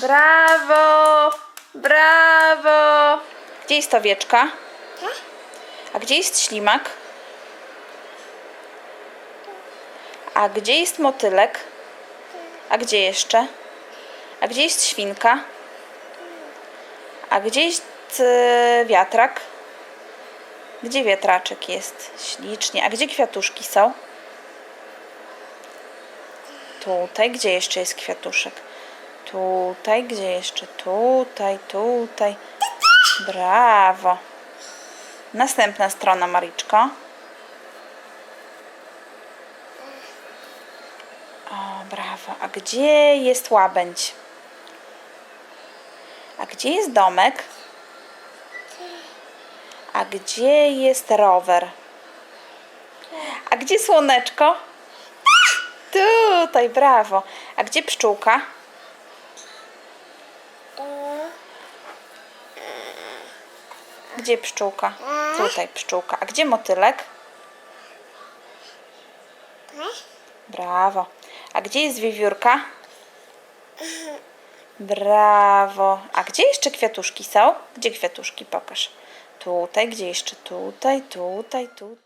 Brawo! Brawo! Gdzie jest owieczka? A gdzie jest ślimak? A gdzie jest motylek? A gdzie jeszcze? A gdzie jest świnka? A gdzie jest e, wiatrak? Gdzie wiatraczek jest? Ślicznie. A gdzie kwiatuszki są? Tutaj. Gdzie jeszcze jest kwiatuszek? Tutaj. Gdzie jeszcze? Tutaj, tutaj. Brawo. Następna strona, Mariczko. O, brawo. A gdzie jest łabędź? A gdzie jest domek? A gdzie jest rower? A gdzie słoneczko? Tutaj, brawo. A gdzie pszczółka? Gdzie pszczółka? Tutaj pszczółka. A gdzie motylek? Brawo. A gdzie jest wiewiórka? Brawo. A gdzie jeszcze kwiatuszki są? Gdzie kwiatuszki? Pokaż. Tutaj, gdzie jeszcze? Tutaj, tutaj, tutaj.